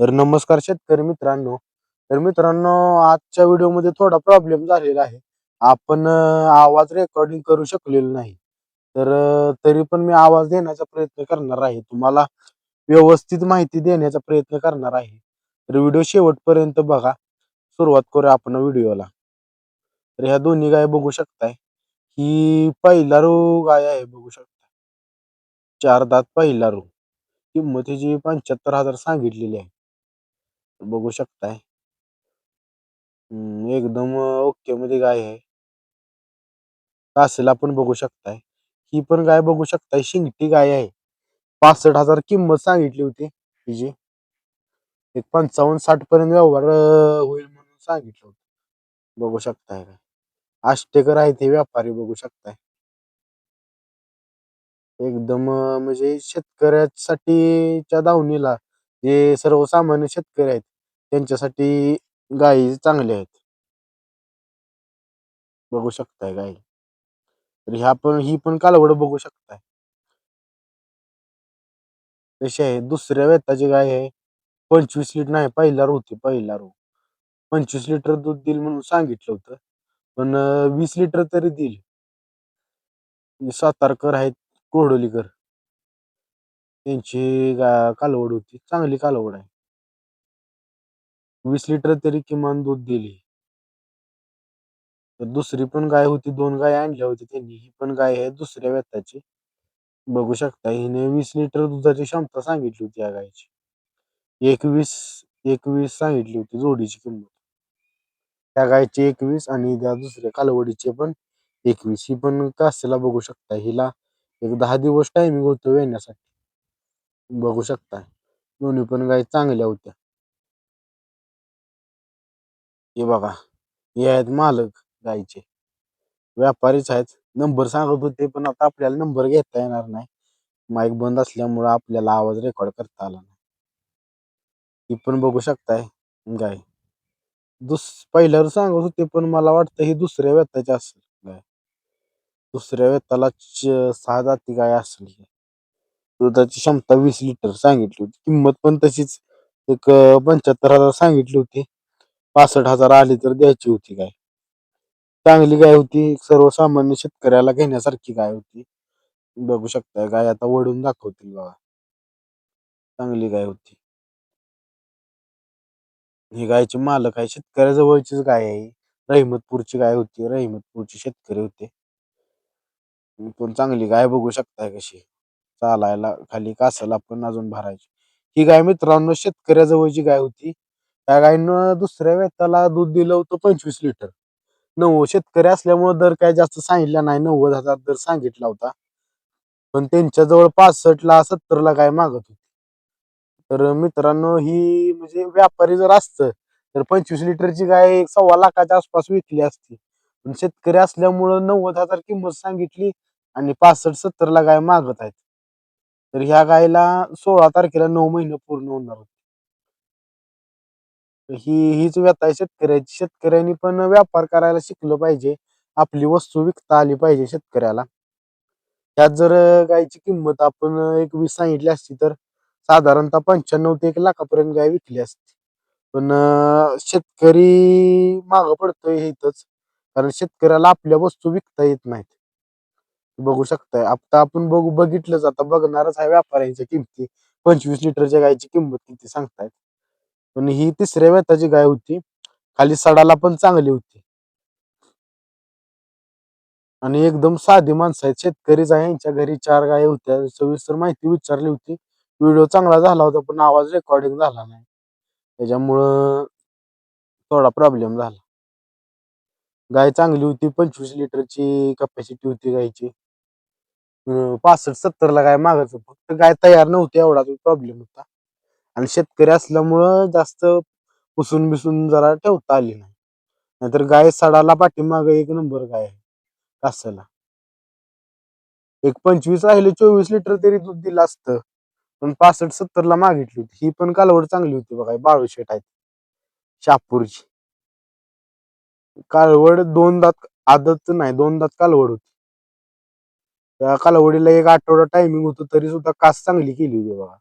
तर नमस्कार शेतकरी मित्रांनो. तर मित्रांनो आजच्या व्हिडिओमध्ये थोडा प्रॉब्लेम झालेला आहे. आपण आवाज रेकॉर्डिंग करू शकलेलो नाही. तर तरी पण मी आवाज देण्याचा प्रयत्न करणार आहे. तुम्हाला व्यवस्थित माहिती देण्याचा प्रयत्न करणार आहे. तर व्हिडिओ शेवटपर्यंत बघा. सुरुवात करूया आपण व्हिडिओला. तर ह्या दोन्ही गाय बघू शकताय. ही पहिला रो गाय आहे बघू शकता चार दात पहिला रो. किंमत हिची पंच्याहत्तर हजार सांगितलेली आहे. बघू शकताय. एकदम ओके मध्ये गाय आहे. कासेला पण बघू शकताय. ही पण गाय बघू शकताय. शिंगटी गाय आहे. पासष्ट हजार किंमत सांगितली होती तिची. एक पंचावन्न साठ पर्यंत व्यवहार होईल म्हणून सांगितलं होतं. बघू शकताय काय आष्टेकर आहे ते व्यापारी बघू शकताय. एकदम म्हणजे शेतकऱ्यासाठीच्या दावणीला जे सर्वसामान्य शेतकरी आहेत. त्यांच्यासाठी गायी चांगल्या आहेत. बघू शकताय गाय. तर ह्या पण ही पण कालवड बघू शकताय. कशी आहे. दुसऱ्या वेताची गाय आहे. पंचवीस लिटर नाही पहिला रो होती पहिला रो पंचवीस लिटर दूध देईल म्हणून सांगितलं होतं. पण वीस लिटर तरी देईल सातारकर आहेत कोरडोलीकर त्यांची गा- कालवड होती. चांगली कालवड आहे. वीस लिटर तरी किमान दूध दिली. तर दुसरी पण गाय होती. दोन गाय आणल्या होत्या त्यांनी. ही पण गाय आहे दुसऱ्या व्यताची बघू शकता हिने वीस लिटर दुधाची क्षमता सांगितली होती या गायची. एकवीस एकवीस सांगितली होती जोडीची किंमत. त्या गायची एकवीस आणि त्या दुसऱ्या कालवडीचे पण एकवीस. ही पण कासेला बघू शकता. हिला एक दहा दिवस टायमिंग होतो येण्यासाठी बघू शकता. दोन्ही पण गाय चांगल्या होत्या. हे बघा हे आहेत मालक गायचे व्यापारीच आहेत. नंबर सांगत होते पण आता आपल्याला नंबर घेता येणार नाही. माईक बंद असल्यामुळं आपल्याला आवाज रेकॉर्ड करता आला नाही. ही पण बघू शकताय गाय दुस पहिल्यावर सांगत होते पण मला वाटतं ही दुसऱ्या व्यताची असेल गाय. दुसऱ्या व्यताला च- सहा जाती गाय असेल. दुधाची क्षमता वीस लिटर सांगितली होती. किंमत पण तशीच एक पंच्याहत्तर हजार सांगितली होती. पासष्ट हजार आली तर द्यायची होती गाय चांगली गाय होती. सर्वसामान्य शेतकऱ्याला घेण्यासारखी गाय होती. बघू शकता गाय आता वडून दाखवतील बघा. चांगली गाय होती. ही गायचे मालक आहे. शेतकऱ्याजवळचीच गाय आहे रहिमतपूरची गाय होती. रहिमतपूरचे शेतकरी होते. पण चांगली गाय बघू शकताय कशी चालायला खाली कासाला पण अजून भरायची. ही गाय मित्रांनो शेतकऱ्याजवळची गाय होती. त्या गायनं दुसऱ्या वेताला दूध दिलं होतं पंचवीस लिटर. नव्वद शेतकरी असल्यामुळे दर काय जास्त सांगितला नाही नव्वद हजार दर सांगितला होता. पण त्यांच्याजवळ पासष्ट ला सत्तर ला गाय मागत होती. तर मित्रांनो ही म्हणजे व्यापारी जर असतं तर पंचवीस लिटरची गाय एक सव्वा लाखाच्या आसपास विकली असती. पण शेतकरी असल्यामुळं नव्वद हजार किंमत सांगितली आणि पासष्ट सत्तर ला गाय मागत आहेत. तर ह्या गायला सोळा तारखेला नऊ महिने पूर्ण होणार होते. ही हीच व्यथा आहे. शेतकऱ्याची शेतकऱ्यांनी पण व्यापार करायला शिकलं पाहिजे. आपली वस्तू विकता आली पाहिजे शेतकऱ्याला. त्यात जर गायची किंमत आपण एक वीस सांगितली असती तर साधारणतः पंच्याण्णव ते एक लाखापर्यंत गाय विकली असती. पण शेतकरी माग पडतोय हे इथंच. कारण शेतकऱ्याला आपल्या वस्तू विकता येत नाहीत. बघू शकताय. आता आपण बघू बघितलंच आता बघणारच आहे व्यापाऱ्यांच्या किमती. पंचवीस लिटरच्या गायची किंमत किती सांगतायत. पण ही तिसऱ्या वेताची गाय होती. खाली सडाला पण चांगली होती. आणि एकदम साधी माणसं आहेत. शेतकरीच आहे. यांच्या घरी चार गाय होत्या. सविस्तर माहिती विचारली होती. व्हिडिओ चांगला झाला होता पण आवाज रेकॉर्डिंग झाला नाही. त्याच्यामुळं थोडा प्रॉब्लेम झाला. गाय चांगली होती. पंचवीस लिटरची कपॅसिटी होती गायची. पासष्ट सत्तर ला गाय मागायचं? फक्त गाय तयार नव्हती एवढा प्रॉब्लेम होता. आणि शेतकरी असल्यामुळं जास्त पुसून बिसून जरा ठेवता आली नाही. नाहीतर गाय सडाला पाठीमाग एक नंबर गाय आहे कासाला. एक पंचवीस राहिले चोवीस लिटर तरी दूध दिलं असतं. पण पासष्ट सत्तर ला मागितली होती. ही पण कालवड चांगली होती बघा बाळू शेट आहेत. शापूरची. कालवड दोन दात आदत नाही दोन दात कालवड होती. त्या कालवडीला एक आठवडा टायमिंग होतं तरी सुद्धा कास चांगली केली होती बघा.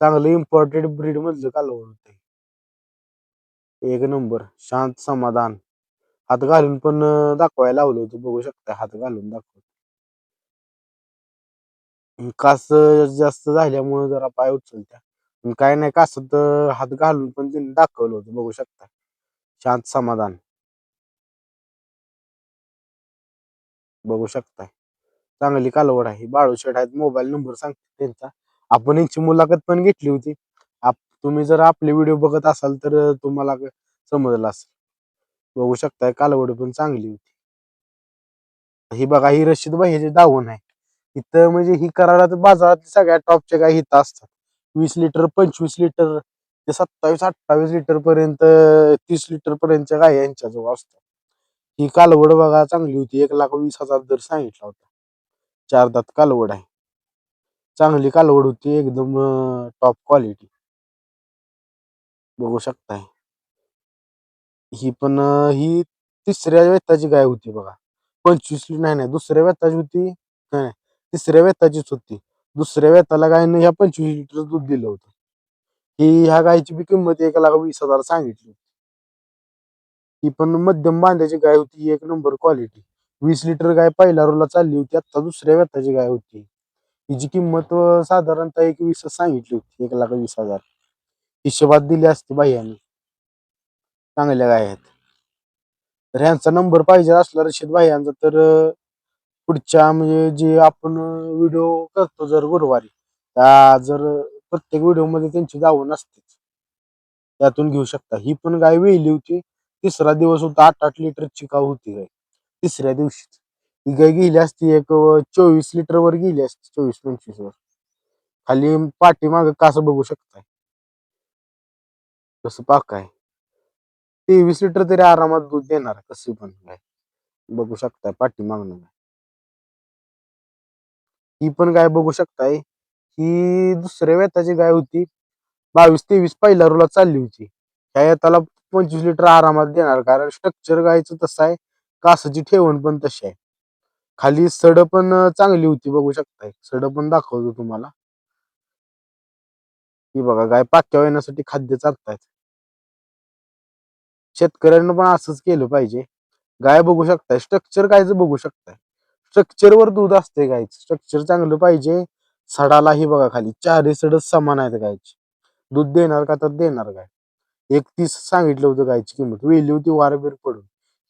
चांगलं इम्पॉर्टेड ब्रीड मधलं कालवड होते एक नंबर शांत समाधान. हात घालून पण दाखवायला लावलं होतं बघू शकता हात घालून दाखव कास जास्त झाल्यामुळे जरा पाय उचलत्या. काय नाही कासत हात घालून पण त्यांनी दाखवलं होतं बघू शकता शांत समाधान. बघू शकताय. चांगली कालवड आहे. बाळूशेठ आहेत मोबाईल नंबर सांगतो त्यांचा. आपण यांची मुलाखत पण घेतली होती. आप तुम्ही जर आपले व्हिडिओ बघत असाल तर तुम्हाला समजलं असेल. बघू शकताय कालवड पण चांगली होती. ही बघा ही रशीद भाईची दावण आहे. इथं म्हणजे ही कराडात बाजारात सगळ्या टॉपच्या काही इथं असतात. वीस लिटर पंचवीस लिटर ते सत्तावीस अठ्ठावीस लिटर पर्यंत तीस लिटर पर्यंतच्या गाय यांच्याजवळ असतात. ही कालवड बघा चांगली होती. एक लाख वीस हजार दर सांगितला होता. चार दात कालवड आहे. चांगली कालवड होती एकदम टॉप क्वालिटी बघू शकताय. ही पण ही तिसऱ्या वेताची गाय होती बघा. पंचवीस नाही नाही दुसऱ्या वेताची होती. नाही नाही, तिसऱ्या वेताचीच होती. दुसऱ्या वेताला गायनं ह्या पंचवीस लिटर दूध दिलं होतं. ही ह्या गायची बी किंमत एक लाख वीस हजार सांगितली ही पण मध्यम बांध्याची गाय होती एक नंबर क्वालिटी वीस लिटर गाय पहिल्या रोला चालली होती आता दुसऱ्या व्यताची गाय होती. हिची किंमत अं, साधारणतः एक वीस सांगितली होती एक लाख वीस हजार. हिशोबात दिली असती बाह्याने चांगल्या गाय आहेत. तर ह्यांचा नंबर पाहिजे असला रशीद भाई यांचा तर अं, पुढच्या म्हणजे जे आपण व्हिडिओ करतो जर गुरुवारी त्या जर प्रत्येक व्हिडिओमध्ये त्यांची दावण असतेच त्यातून घेऊ शकता. ही पण गाय वेली होती तिसरा दिवस होता आठ आठ लिटर चिकाव होती गाय. तिसऱ्या दिवशी ही गाय गेली असती एक चोवीस लिटर वर गेली असती चोवीस पंचवीस वर. खाली पाठीमाग कास बघू शकताय? कसं पाक आहे? तेवीस लिटर तरी आरामात दूध देणार कशी पण गाय बघू शकताय पाठीमागणं ही पण गाय बघू शकताय. ही दुसऱ्या वेताची गाय होती. बावीस तेवीस पहिल्या रोला चालली होती. त्या येताला पंचवीस लिटर आरामात देणार कारण स्ट्रक्चर गायचं तसं आहे. कासाची ठेवण पण तशी आहे. खाली सड पण चांगली होती बघू शकताय. सड पण दाखवतो तुम्हाला. ही बघा गाय पाक्या येण्यासाठी खाद्य चालतायत शेतकऱ्यांना पण असंच केलं पाहिजे. गाय बघू शकताय. स्ट्रक्चर गायचं बघू शकताय. स्ट्रक्चरवर दूध असते गायचं. स्ट्रक्चर चांगलं पाहिजे. सडाला ही बघा खाली. चारही सड समान आहेत गायची. दूध देणार का तर देणार गाय. एक तीस सांगितलं होतं गायची किंमत. वेली होती वारबीर पडून.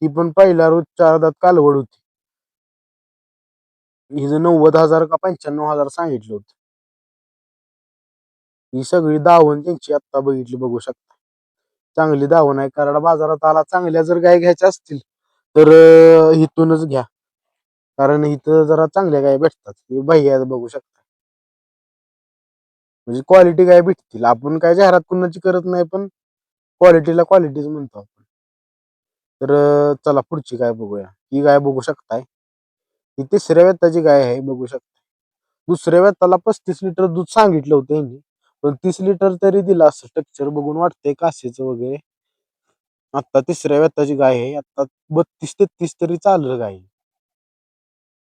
ही पण पहिल्या रोज चार दात कालवड होती. हिचं नव्वद हजार का पंच्याण्णव हजार सांगितलं होतं. ही सगळी दावण त्यांची आत्ता बघितली बघू शकता. चांगली दावण आहे कराड बाजारात आला चांगल्या जर गाय घ्यायच्या असतील तर अं, इथूनच घ्या. कारण इथं जरा चांगल्या गाय भेटतात. हे भैया बघू शकता. म्हणजे क्वालिटी गाय भेटतील. आपण काय जाहिरात कुणाची करत नाही पण क्वालिटीला क्वालिटीच म्हणतो आपण. तर चला पुढची गाय बघूया. ही गाय बघू शकताय. ही तिसऱ्या वेताची गाय आहे बघू शकता दुसऱ्या वेताला पस्तीस लिटर दूध सांगितलं होतं यांनी. पण तीस लिटर तरी दिला असं स्ट्रक्चर बघून वाटतंय कासेचं वगैरे. आता तिसऱ्या वेताची गाय आहे. आता बत्तीस तेहतीस तरी चाललं गाय.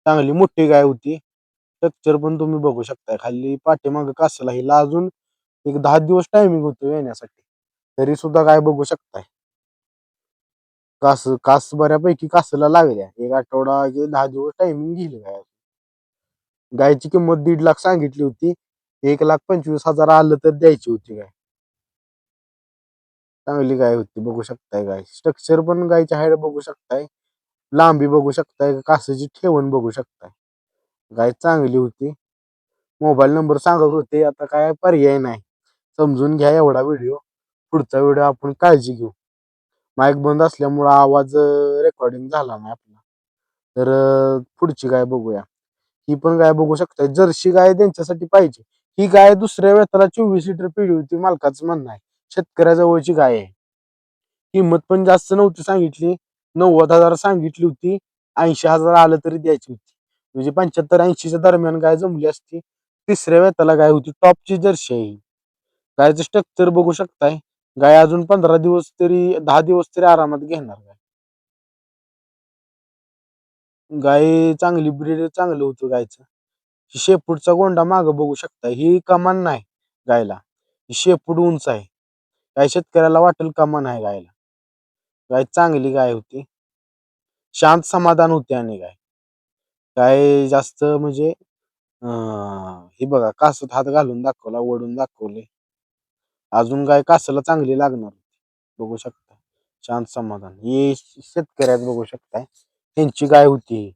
चांगली मोठी गाय होती. स्ट्रक्चर पण तुम्ही बघू शकताय. खाली पाठीमाग कासला हिला अजून एक दहा दिवस टायमिंग होतो येण्यासाठी. तरी सुद्धा गाय बघू शकताय. कास कास बऱ्यापैकी कासला लागल्या. एक आठवडा दहा दिवस टायमिंग घेईल गाय गायची किंमत दीड लाख सांगितली होती. एक लाख पंचवीस हजार आलं तर द्यायची होती गाय. चांगली गाय होती बघू शकताय गाय. स्ट्रक्चर पण गायची हाईट बघू शकताय. लांबी बघू शकताय. कासाची ठेवण बघू शकताय. गाय चांगली होती. मोबाईल नंबर सांगत होते. आता काय पर्याय नाही. समजून घ्या एवढा व्हिडिओ. पुढचा व्हिडिओ आपण काळजी घेऊ. माईक बंद असल्यामुळं आवाज रेकॉर्डिंग झाला नाही आपला. तर पुढची गाय बघूया. ही पण गाय बघू शकताय. जर्सी गाय त्यांच्यासाठी पाहिजे. ही गाय दुसऱ्या वेताला चोवीस लिटर पिढी होती मालकाचं म्हणणं आहे. शेतकऱ्याजवळची गाय आहे. किंमत पण जास्त नव्हती सांगितली. नव्वद हजार सांगितली होती. ऐंशी हजार आलं तरी द्यायची होती. म्हणजे पंच्याहत्तर ऐंशीच्या दरम्यान गाय जमली असती. तिसऱ्या वेताला गाय होती. टॉपची जर्सी आहे गायचं स्ट्रक्चर बघू शकताय. गाय अजून पंधरा दिवस तरी दहा दिवस तरी आरामात घेणार गाय. गाय चांगली ब्रीड चांगलं होतं गायचं. शेपूटचा गोंडा मागं बघू शकता. ही कमान नाही गायला. शेपूट उंच आहे. काय शेतकऱ्याला वाटेल कमान आहे गायला. गाय चांगली गाय होती. शांत समाधान होते आणि गाय. काय जास्त म्हणजे अं, हे बघा कासत हात घालून दाखवला ओढून दाखवले. अजून गाय कासाला चांगली लागणार? बघू शकता. शांत समाधान. हे शेतकऱ्यात बघू शकताय. त्यांची गाय होती.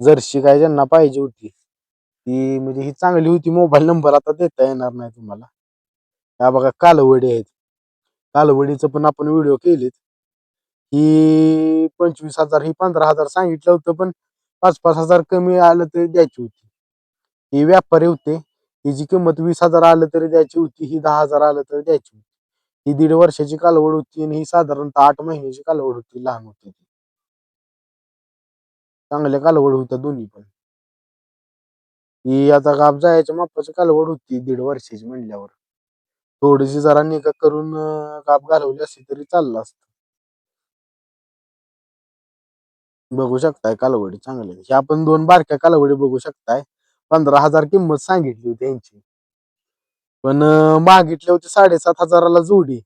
जर्सी गाय ज्यांना पाहिजे होती. ती म्हणजे ही चांगली होती. मोबाईल नंबर आता देता येणार नाही तुम्हाला. या बघा कालवडी आहेत. कालवडीचं पण आपण व्हिडिओ केलेत. ही पंचवीस हजार ही पंधरा हजार सांगितलं होतं पण पाच पाच हजार कमी आलं तरी द्यायची होती. हे व्यापारी होते. हिची किंमत वीस हजार आलं तरी द्यायची होती ही दहा हजार आलं तरी द्यायची होती. ही दीड वर्षाची कालवड होती आणि ही साधारणतः आठ महिन्याची कालवड होती लहान होती ती. चांगल्या कालवड होत्या दोन्ही पण. ही आता गाप जायच्या मापाची कालवड होती दीड वर्षाची म्हणल्यावर. थोडीशी जरा निगा करून गाप घालवली असती तरी चाललं असतं. बघू शकताय कालवडी चांगली आहे. ह्या आपण दोन बारक्या कालवडी बघू शकताय. पंधरा हजार किंमत सांगितली होती यांची. पण मागितले होते साडेसात हजाराला जोडी.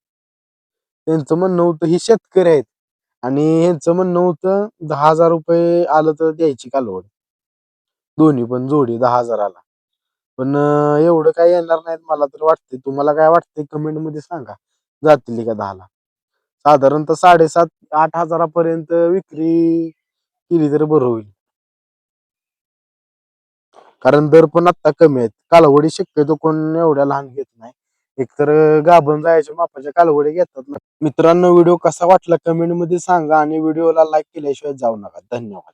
त्यांचं म्हणणं होतं ही शेतकरी आहेत. आणि यांचं म्हणणं होतं दहा हजार रुपये आलं तर द्यायची कालवड. दोन्ही पण जोडी दहा हजाराला. पण एवढं काय येणार नाहीत मला तर वाटते तुम्हाला काय वाटते कमेंटमध्ये सांगा. जातील का दहाला. साधारणतः साडेसात आठ हजारापर्यंत विक्री केली तर बरं होईल. कारण दर पण आता कमी आहेत. कालवडी शक्यतो कोण एवढ्या लहान घेत नाही. एकतर गाभण जायच्या मापाच्या कालवडी घेतात ना. मित्रांनो व्हिडिओ कसा वाटला कमेंटमध्ये सांगा आणि व्हिडिओला लाईक केल्याशिवाय जाऊ नका. धन्यवाद.